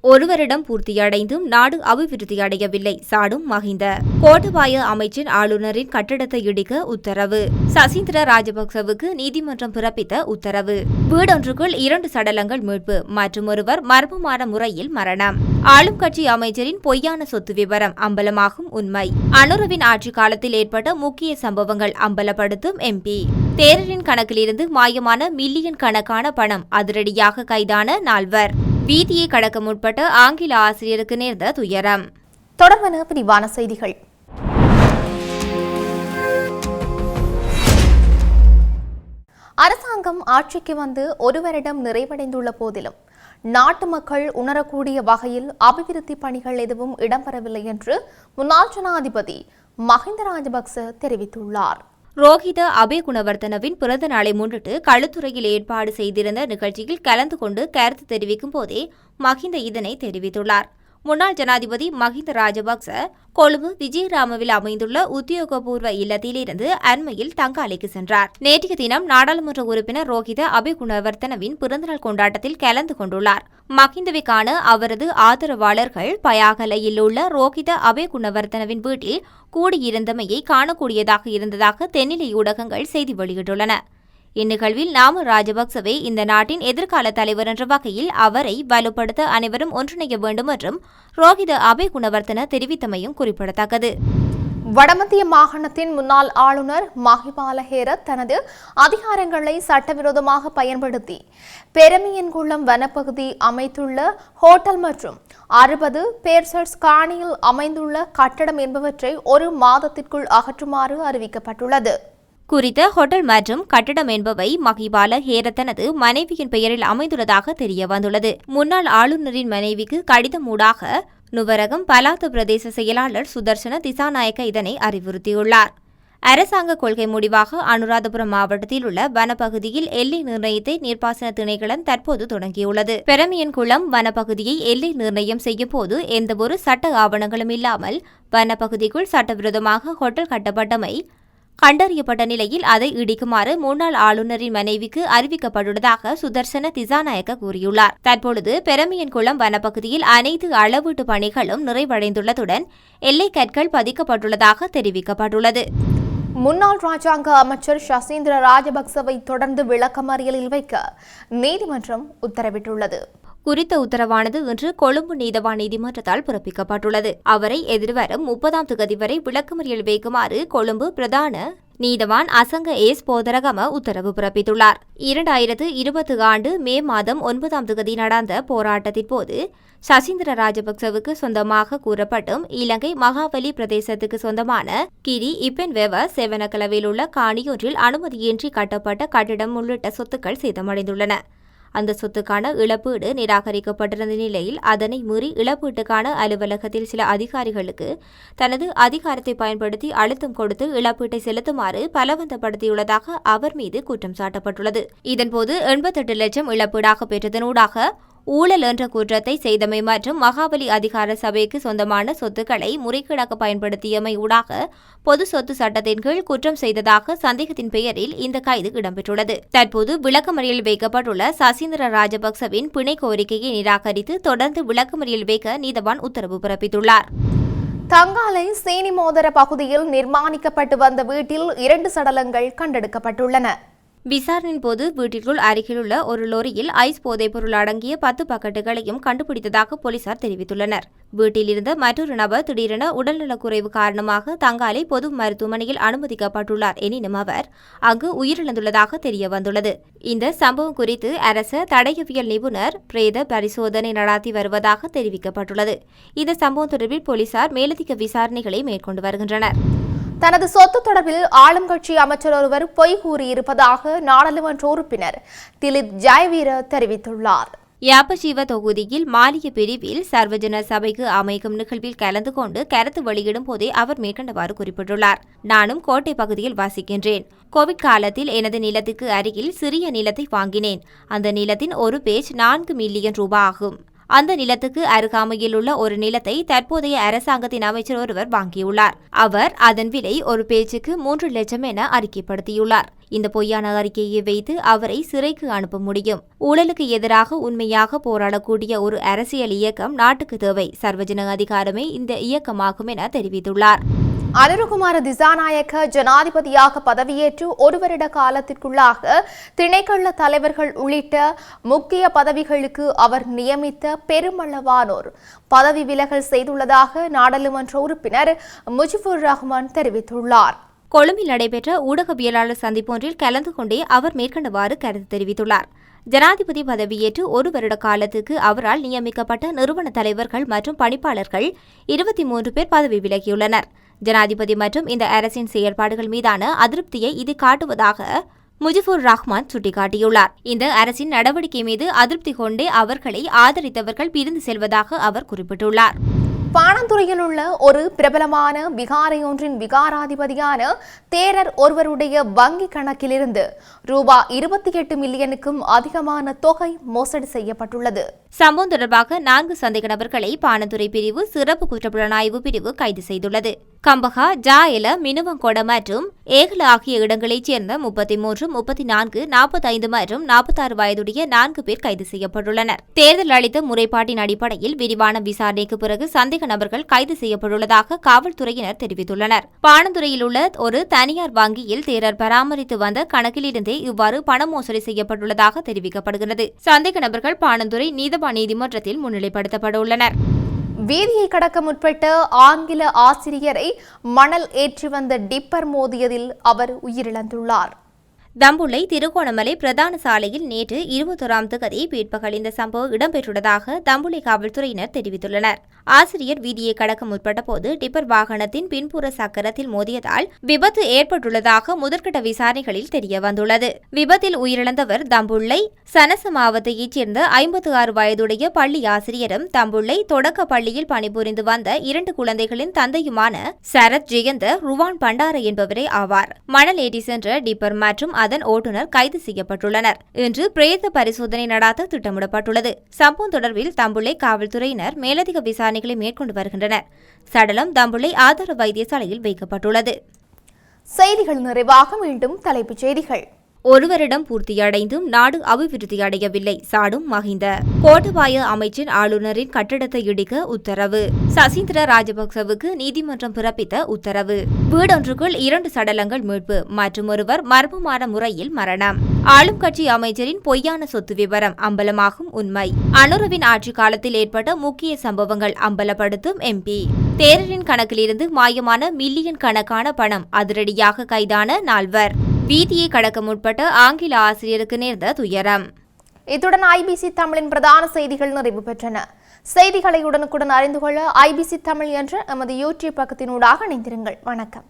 ஒரு வருடம் பூர்த்தியடைந்தும் நாடு அபிவிருத்தி அடையவில்லை சாடும் மஹிந்த கோட்டபாய அமைச்சின் ஆளுநரின் கட்டடத்தை இடிக்க உத்தரவு. சசீந்திர ராஜபக்சவுக்கு நீதிமன்றம் பிறப்பித்த உத்தரவு. வீடொன்றுக்குள் இரண்டு சடலங்கள் மீட்பு மற்றும் ஒருவர் மர்மமான முறையில் மரணம். ஆளும் கட்சி அமைச்சரின் பொய்யான சொத்து விவரம் அம்பலமாகும் உண்மை. அனுரவின் ஆட்சி காலத்தில் ஏற்பட்ட முக்கிய சம்பவங்கள் அம்பலப்படுத்தும் எம்பி தேரரின் கணக்கிலிருந்து மாயமான மில்லியன் கணக்கான பணம் அதிரடியாக கைதான நால்வர். வீதியை கடக்க முற்பட்டு ஆங்கில ஆசிரியருக்கு நேர்ந்த துயரம். தொடர்பான விரிவான செய்திகள். அரசாங்கம் ஆட்சிக்கு வந்து ஒரு வருடம் நிறைவடைந்துள்ள போதிலும் நாட்டு மக்கள் உணரக்கூடிய வகையில் அபிவிருத்தி பணிகள் எதுவும் இடம்பெறவில்லை என்று முன்னாள் ஜனாதிபதி மஹிந்த ராஜபக்ச தெரிவித்துள்ளார். ரோஹித அபே குணவர்தனவின் பிறந்த நாளை முன்னிட்டு களுத்துறையில் ஏற்பாடு செய்திருந்த நிகழ்ச்சியில் கலந்து கொண்டு கருத்து தெரிவிக்கும் போதே மஹிந்த இதனை தெரிவித்துள்ளார். முன்னாள் ஜனாதிபதி மஹிந்த ராஜபக்ச கொழும்பு விஜயராமவில் அமைந்துள்ள உத்தியோகபூர்வ இல்லத்திலிருந்து அண்மையில் தங்காலைக்கு சென்றார். நேற்றைய தினம் நாடாளுமன்ற உறுப்பினர் ரோஹித அபே குணவர்த்தனவின் பிறந்தநாள் கொண்டாட்டத்தில் கலந்து கொண்டுள்ளார். மஹிந்தவை காண அவரது ஆதரவாளர்கள் பயாகலையில் உள்ள ரோஹித அபே குணவர்த்தனவின் வீட்டில் கூடியிருந்தமையை காணக்கூடியதாக இருந்ததாக தென்னிலை ஊடகங்கள் செய்தி வெளியிட்டுள்ளன. இந்நிகழ்வில் நாம ராஜபக்சவே இந்த நாட்டின் எதிர்கால தலைவர் என்ற வகையில் அவரை வலுப்படுத்த அனைவரும் ஒன்றிணைய வேண்டும் என்றும் ரோஹித அபே குணவர்த்தன தெரிவித்தமையும் குறிப்பிடத்தக்கது. வடமத்திய மாகாணத்தின் முன்னாள் ஆளுநர் மஹிபால ஹேரத் தனது அதிகாரங்களை சட்டவிரோதமாக பயன்படுத்தி பெருமியன்குளம் வனப்பகுதி அமைத்துள்ள ஹோட்டல் மற்றும் அறுபது பேர்சர்ஸ் காணியில் அமைந்துள்ள கட்டடம் என்பவற்றை ஒரு மாதத்திற்குள் அகற்றுமாறு அறிவிக்கப்பட்டுள்ளது. குறித்த ஹோட்டல் மற்றும் கட்டடம் என்பவை மகிபால ஹேர தனது மனைவியின் பெயரில் அமைந்துள்ளதாக தெரிய வந்துள்ளது. முன்னாள் ஆளுநரின் மனைவிக்கு கடிதம் ஊடாக நுவரகம் பலாத்த பிரதேச செயலாளர் சுதர்சன திசாநாயக்க இதனை அறிவுறுத்தியுள்ளார். அரசாங்க கொள்கை முடிவாக அனுராதபுரம் மாவட்டத்தில் உள்ள வனப்பகுதியில் எல்லை நிர்ணயத்தை நீர்ப்பாசன திணைக்களம் தற்போது தொடங்கியுள்ளது. பெரமியன்குளம் வனப்பகுதியை எல்லை நிர்ணயம் செய்யும் போது எந்தவொரு சட்ட ஆவணங்களும் இல்லாமல் வனப்பகுதிக்குள் சட்டவிரோதமாக ஹோட்டல் கட்டப்பட்டமை கண்டறியப்பட்ட நிலையில் அதை இடிக்குமாறு முன்னாள் ஆளுநரின் மனைவிக்கு அறிவிக்கப்பட்டுள்ளதாக சுதர்சன திசாநாயக்க கூறியுள்ளார். தற்பொழுது பெரமியன்குளம் வனப்பகுதியில் அனைத்து அளவீட்டு பணிகளும் நிறைவடைந்துள்ளதுடன் எல்லை கற்கள் பதிக்கப்பட்டுள்ளதாக தெரிவிக்கப்பட்டுள்ளது. முன்னாள் ராஜாங்க அமைச்சர் சசீந்திர ராஜபக்சவை தொடர்ந்து விளக்கமறியலில் வைக்க நீதிமன்றம் உத்தரவிட்டுள்ளது. குறித்த உத்தரவானது இன்று கொழும்பு நீதவான் நீதிமன்றத்தால் பிறப்பிக்கப்பட்டுள்ளது. அவரை எதிர்வரும் முப்பதாம் தேதி வரை விளக்கமறியல் வைக்குமாறு கொழும்பு பிரதான நீதவான் அசங்க ஏஸ் போதரகம உத்தரவு பிறப்பித்துள்ளார். இரண்டாயிரத்து இருபது ஆண்டு மே மாதம் ஒன்பதாம் தேதி நடந்த போராட்டத்தின் போது சசீந்திர ராஜபக்சவுக்கு சொந்தமாக கூறப்பட்டும் இலங்கை மகாவலி பிரதேசத்துக்கு சொந்தமான கிரி இப்பென் வெவ செவனக்கலவில் உள்ள காணியொன்றில் அனுமதியின்றி கட்டப்பட்ட கட்டிடம் உள்ளிட்ட சொத்துக்கள் சேதமடைந்துள்ளன. அந்த சொத்துக்கான இழப்பீடு நிராகரிக்கப்பட்டிருந்த நிலையில் அதனை மீறி இழப்பீட்டுக்கான அலுவலகத்தில் சில அதிகாரிகளுக்கு தனது அதிகாரத்தை பயன்படுத்தி அழுத்தம் கொடுத்து இழப்பீட்டை செலுத்துமாறு பலவந்தப்படுத்தியுள்ளதாக அவர் மீது குற்றம் சாட்டப்பட்டுள்ளது. இதன்போது எண்பத்தெட்டு லட்சம் இழப்பீடாக பெற்றதனூடாக ஊழல் என்ற குற்றத்தை செய்தமை மற்றும் மகாபலி அதிகார சபைக்கு சொந்தமான சொத்துக்களை முறைகேடாக பயன்படுத்தியமை ஊடாக பொது சொத்து சட்டத்தின் கீழ் குற்றம் செய்ததாக சந்தேகத்தின் பெயரில் இந்த கைது இடம்பெற்றுள்ளது. தற்போது விளக்கமறியல் வைக்கப்பட்டுள்ள சசீந்திர ராஜபக்சவின் பிணை கோரிக்கையை நிராகரித்து தொடர்ந்து விளக்கமறியல் வைக்க நீதவான் உத்தரவு பிறப்பித்துள்ளார். தங்காலை சேனிமோதர பகுதியில் நிர்மாணிக்கப்பட்டு வந்த வீட்டில் இரண்டு சடலங்கள் கண்டெடுக்கப்பட்டுள்ளன. விசாரணையின் போது வீட்டிற்குள் அருகிலுள்ள ஒரு லொரியில் ஐஸ் போதைப்பொருள் அடங்கிய பத்து பக்கெட்டுகளையும் கண்டுபிடித்ததாக போலீசார் தெரிவித்துள்ளனர். வீட்டில் இருந்த மற்றொரு நபர் திடீரென உடல்நலக்குறைவு காரணமாக தங்காலை பொது மருத்துவமனையில் அனுமதிக்கப்பட்டுள்ளார் எனினும் அவர் அங்கு உயிரிழந்துள்ளதாக தெரிய வந்துள்ளது இந்த சம்பவம் குறித்து அரச தடயவியல் நிபுணர் பிரேத பரிசோதனை நடாத்தி வருவதாக தெரிவிக்கப்பட்டுள்ளது. இந்த சம்பவம் தொடர்பில் போலீசார் மேலதிக விசாரணைகளை மேற்கொண்டு வருகின்றனர். தனது சொத்து தொடர்பில் ஆளும் கட்சி அமைச்சர் ஒருவர் பொய் கூறியிருப்பதாக நாடாளுமன்ற உறுப்பினர் திலீப் ஜெயவீர தெரிவித்துள்ளார். யாப்பஜீவ தொகுதியில் மாலிய பிரிவில் சர்வஜன சபைக்கு அமைக்கும் நிகழ்வில் கலந்து கொண்டு கருத்து வெளியிடும் போதே அவர் மேற்கண்டவாறு குறிப்பிட்டுள்ளார். நானும் கோட்டை பகுதியில் வாசிக்கின்றேன். கோவிட் காலத்தில் எனது நிலத்துக்கு அருகில் சிறிய நிலத்தை வாங்கினேன். அந்த நிலத்தின் ஒரு பேஜ் நான்கு மில்லியன் ரூபாய் ஆகும். அந்த நிலத்துக்கு அருகாமையில் உள்ள ஒரு நிலத்தை தற்போதைய அரசாங்கத்தின் அமைச்சர் ஒருவர் வாங்கியுள்ளார். அவர் அதன் விலை ஒரு பேச்சுக்கு மூன்று லட்சம் என அறிக்கைப்படுத்தியுள்ளார். இந்த பொய்யான அறிக்கையை வைத்து அவரை சிறைக்கு அனுப்ப முடியும். ஊழலுக்கு எதிராக உண்மையாக போராடக்கூடிய ஒரு அரசியல் இயக்கம் நாட்டுக்கு தேவை. சர்வஜன அதிகாரமே இந்த இயக்கமாகும் என தெரிவித்துள்ளார். அனுருகுமார திசாநாயக்க ஜனாதிபதியாக பதவியேற்று ஒரு வருட காலத்திற்குள்ளாக திணைக்கள தலைவர்கள் உள்ளிட்ட முக்கிய பதவிகளுக்கு அவர் நியமித்த பெருமளவானோர். பதவி விலகல் செய்துள்ளதாக நாடாளுமன்ற உறுப்பினர் முஜிபுர் ரஹ்மான் தெரிவித்துள்ளார். கொழும்பில் நடைபெற்ற ஊடகவியலாளர் சந்திப்பொன்றில் கலந்து கொண்டே அவர் மேற்கண்டவாறு கருத்து தெரிவித்துள்ளார். ஜனாதிபதி பதவியேற்று ஒரு வருட காலத்துக்கு அவரால் நியமிக்கப்பட்ட நிறுவன தலைவர்கள் மற்றும் பணிப்பாளர்கள் இருபத்தி மூன்று பேர் பதவி விலகியுள்ளனர். ஜனாதிபதி மற்றும் இந்த அரசின் செயல்பாடுகள் மீதான அதிருப்தியை இது காட்டுவதாக முஜிபுர் ரஹ்மான் சுட்டிக்காட்டியுள்ளார். இந்த அரசின் நடவடிக்கை மீது அதிருப்தி கொண்டே அவர்களை ஆதரித்தவர்கள் பிரிந்து செல்வதாக அவர் குறிப்பிட்டுள்ளார். பாணந்துறையில் உள்ள ஒரு பிரபலமான விகாரையொன்றின் விகாராதிபதியான தேரர் ஒருவருடைய வங்கி கணக்கிலிருந்து ரூபா இருபத்தி எட்டு மில்லியனுக்கும் அதிகமான தொகை மோசடி செய்யப்பட்டுள்ளது. சம்பவம் தொடர்பாக நான்கு சந்தேக நபர்களை பாணந்துறை பிரிவு சிறப்பு குற்றப்புலனாய்வு பிரிவு கைது செய்துள்ளது. கம்பகா ஜாயல மினுவங்கொட மற்றும் ஏகல ஆகிய இடங்களைச் சேர்ந்த முப்பத்தி மூன்று முப்பத்தி நான்கு நாற்பத்தைந்து மற்றும் நாற்பத்தாறு வயதுடைய நான்கு பேர் கைது செய்யப்பட்டுள்ளனர். தேர்தல் அளித்த முறைப்பாட்டின் அடிப்படையில் விரிவான விசாரணைக்கு பிறகு சந்தேக நபர்கள் கைது செய்யப்பட்டுள்ளதாக காவல்துறையினர் தெரிவித்துள்ளனர். பாணந்துறையில் உள்ள ஒரு தனியார் வங்கியில் தேரர் பராமரித்து வந்த கணக்கிலிருந்தே இவ்வாறு பண மோசடி செய்யப்பட்டுள்ளதாக தெரிவிக்கப்படுகிறது. சந்தேக நபர்கள் பாணந்துறை நீதவான் நீதிமன்றத்தில் முன்னிலைப்படுத்தப்பட உள்ளனர் வீதியை கடக்க முற்பட்ட ஆங்கில ஆசிரியரை மணல் ஏற்றி வந்த டிப்பர் மோதியதில் அவர் உயிரிழந்துள்ளார். தம்புள்ளை திருகோணமலை பிரதான சாலையில் நேற்று இருபத்தொராம் தேதி பிற்பகல் இந்த சம்பவம் இடம்பெற்றுள்ளதாக தம்புள்ளை காவல்துறையினர் தெரிவித்துள்ளனர். ஆசிரியர் வீதியை கடக்க முற்பட்ட போது டிப்பர் வாகனத்தின் பின்புற சக்கரத்தில் மோதியதால் விபத்து ஏற்பட்டுள்ளதாக முதற்கட்ட விசாரணைகளில் தெரிய வந்துள்ளது. விபத்தில் உயிரிழந்தவர் தம்புள்ளை சனச மாவட்டத்தைச் சேர்ந்த ஐம்பத்து ஆறு வயதுடைய பள்ளி ஆசிரியரும் தம்புள்ளை தொடக்க பள்ளியில் பணிபுரிந்து வந்த இரண்டு குழந்தைகளின் தந்தையுமான சரத் ஜெயந்த ருவான் பண்டார என்பவரே ஆவார். மணல் சென்ற டிப்பர் மற்றும் அதன் ஓட்டுநர் கைது செய்யப்பட்டுள்ளனர் இன்று பிரேத பரிசோதனை நடாத்த திட்டமிடப்பட்டுள்ளது. சம்பவம் தொடர்பில் தம்புள்ளை காவல்துறையினர் மேலதிக விசாரணைகளை மேற்கொண்டு வருகின்றனர். சடலம் தம்புள்ளை ஆதார வைத்தியசாலையில் வைக்கப்பட்டுள்ளது. செய்திகள் நிறைவாக மீண்டும் தலைப்புச் செய்திகள். ஒரு வருடம் பூர்த்தியடைந்தும் நாடு அபிவிருத்தி அடையவில்லை சாடும் மஹிந்த கோட்டபாய அமைச்சின் ஆளுநரின் கட்டடத்தை இடிக்க உத்தரவு. சசீந்திர ராஜபக்சவுக்கு நீதிமன்றம் பிறப்பித்த உத்தரவு. வீடொன்றுக்குள் இரண்டு சடலங்கள் மீட்பு மற்றும் ஒருவர் மர்மமான முறையில் மரணம். ஆளும் கட்சி அமைச்சரின் பொய்யான சொத்து விவரம் அம்பலமாகும் உண்மை. அனுரவின் ஆட்சி காலத்தில் ஏற்பட்ட முக்கிய சம்பவங்கள் அம்பலப்படுத்தும் எம்பி தேரரின் கணக்கிலிருந்து மாயமான மில்லியன் கணக்கான பணம் அதிரடியாக கைதான நால்வர். வீதியை கடக்க முற்பட்டு ஆங்கில ஆசிரியருக்கு நேர்ந்த துயரம். இத்துடன் ஐபிசி தமிழின் பிரதான செய்திகள் நிறைவு பெற்றன. செய்திகளை உடனுக்குடன் அறிந்து கொள்ள ஐபிசி தமிழ் என்ற எமது யூடியூப் பக்கத்தினூடாக இணைந்திருங்கள். வணக்கம்.